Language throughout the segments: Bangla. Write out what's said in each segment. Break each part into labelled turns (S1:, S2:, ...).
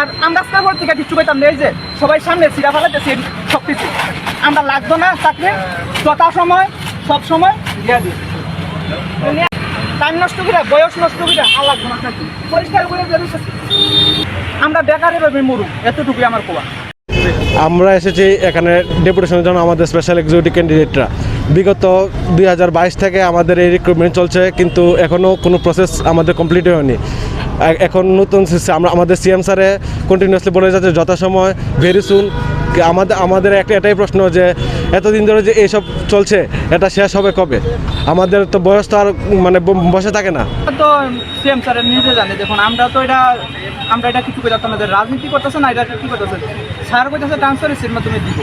S1: স্যার আমরা স্যার থেকে কিছু পেতাম না এই যে সবাই সামনে সিরা ফেলাতেছি সব কিছু। আমরা লাগতো না চাকরি যথা সময় সব সময় দিয়া দিই টাইম নষ্ট করে বয়স নষ্ট করে আর লাগবে না পরিষ্কার করে আমরা বেকারে ভাবে মরু এতটুকুই আমার কোয়া।
S2: আমরা এসেছি এখানে ডেপুটেশনের জন্য আমাদের স্পেশাল এক্সিকিউটিভ ক্যান্ডিডেটরা বিগত দুই হাজার বাইশ থেকে আমাদের এই রিক্রুটমেন্ট চলছে, কিন্তু এখনও কোনো প্রসেস আমাদের কমপ্লিট হয়নি। এখন নতুন আমরা আমাদের সিএম স্যারে কন্টিনিউসলি বলে যাচ্ছে, যথাসময় ভেরি সুন আমাদের আমাদের একটা এটাই প্রশ্ন যে, এতদিন ধরে যে এইসব চলছে, এটা শেষ হবে কবে? আমাদের তো বয়স তো আর মানে বসে থাকে না।
S1: তো সিএম স্যারের নিজে জানে, দেখুন, আমরা তো এটা আমরা এটা কিছু করে যাচ্ছি না রাজনীতি করতেছে না, এটা কি করতেছে? স্যার কইতেছে ট্রান্সপারেন্সির মাধ্যমে দিব।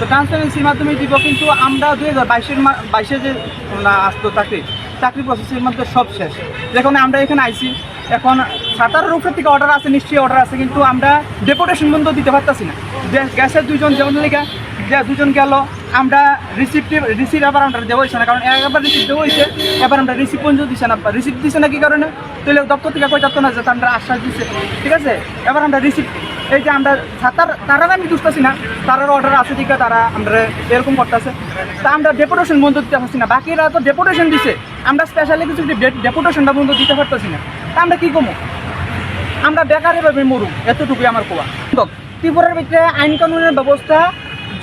S1: তো ট্রান্সপারেন্সির মাধ্যমে দিব, কিন্তু আমরা দুই হাজার বাইশের বাইশে যে আসতো চাকরি চাকরি প্রসেসের মধ্যে সব শেষ। দেখুন আমরা এখানে আইছি, এখন সাতারের উপর থেকে অর্ডার আছে, নিশ্চয়ই অর্ডার আছে, কিন্তু আমরা ডেপুটেশন বন্ধ দিতে পারতেছি না। গ্যাস- গ্যাসের দুজন যেমন লেগে, যে দুজন গেল, আমরা রিসিপ্ট রিসিপ্ট আবার আমরা দেওয়া না, কারণ একবার দেওয়া হয়েছে এবার আমরা রিসিপ্ট পর্যন্ত দিচ্ছে না। রিসিপ্ট দিচ্ছে না কি কারণে? তাহলে দপ্তর থেকে কই দপ্তর না যে আমরা আশ্বাস দিচ্ছে ঠিক আছে? এবার আমরা রিসিভ এই যে আমরা তার তারা আমি বুঝতেছি না, তারার অর্ডার আছে দিকে, তারা আমরা এরকম করতেছে। তা আমরা ডেপুটেশন বন্ধ দিতে পারছি না, বাকিরা তো ডেপুটেশন দিছে। আমরা স্পেশালি কিছু ডেপুটেশনটা বন্ধ দিতে পারতেছি না, তা আমরা কি কমো আমরা বেকারে ভাবে মরু এতটুকুই আমার কোয়া। ত্রিপুরার ভিতরে আইন কানুনের ব্যবস্থা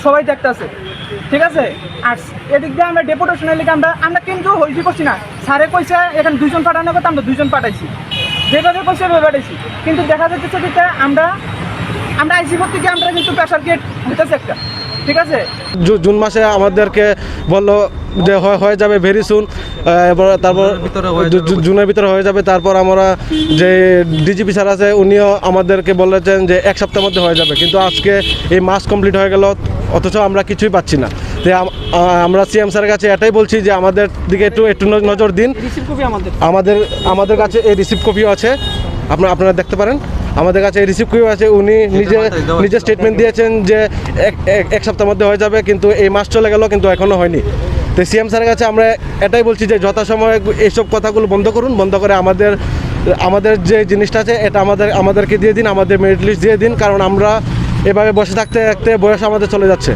S1: সবাই দেখতেছে। ঠিক আছে? আর এদিক দিয়ে আমরা ডেপুটেশনের লিখে আমরা আমরা কিন্তু হইসি করছি না। স্যারে কইছে, এখানে দুজন পাঠানোর কথা, আমরা দুজন পাঠাইছি। যেভাবে কইছে, ওইভাবে পাঠাইছি। কিন্তু দেখা যাচ্ছে যেটা আমরা আমরা আইসি করতে গিয়ে আমরা কিন্তু প্রেশার গেট হইতেছে একটা। ঠিক আছে?
S2: জুন মাসে আমাদেরকে বলল যে হয়- হয়ে যাবে ভেরি সুন এবার তারপর জুনের ভিতরে হয়ে যাবে। তারপর আমরা যে ডিজিপি স্যার আছে উনিও আমাদেরকে বলেছেন যে এক সপ্তাহের মধ্যে হয়ে যাবে। কিন্তু আজকে এই মাস কমপ্লিট হয়ে গেল অথচ আমরা কিছুই পাচ্ছি না। তো আমরা সিএম স্যারের কাছে এটাই বলছি যে আমাদের দিকে একটু একটু নজর দিন।
S1: আমাদের।
S2: আমাদের আমাদের কাছে এই রিসিপ্ট কপিও আছে। আপনারা আপনারা দেখতে পারেন। আমাদের কাছে রিসিভ করে আছে উনি নিজে নিজে স্টেটমেন্ট দিয়েছেন যে এক সপ্তাহের মধ্যে হয়ে যাবে কিন্তু এই মাস চলে গেল কিন্তু এখনও হয়নি। তো সিএম স্যারের কাছে আমরা এটাই বলছি যে যথাসময়ে এইসব কথাগুলো বন্ধ করুন বন্ধ করে আমাদের আমাদের যে জিনিসটা আছে এটা আমাদের আমাদেরকে দিয়ে দিন আমাদের মেরিট লিস্ট দিয়ে দিন কারণ আমরা এভাবে বসে থাকতে থাকতে বয়স আমাদের চলে যাচ্ছে।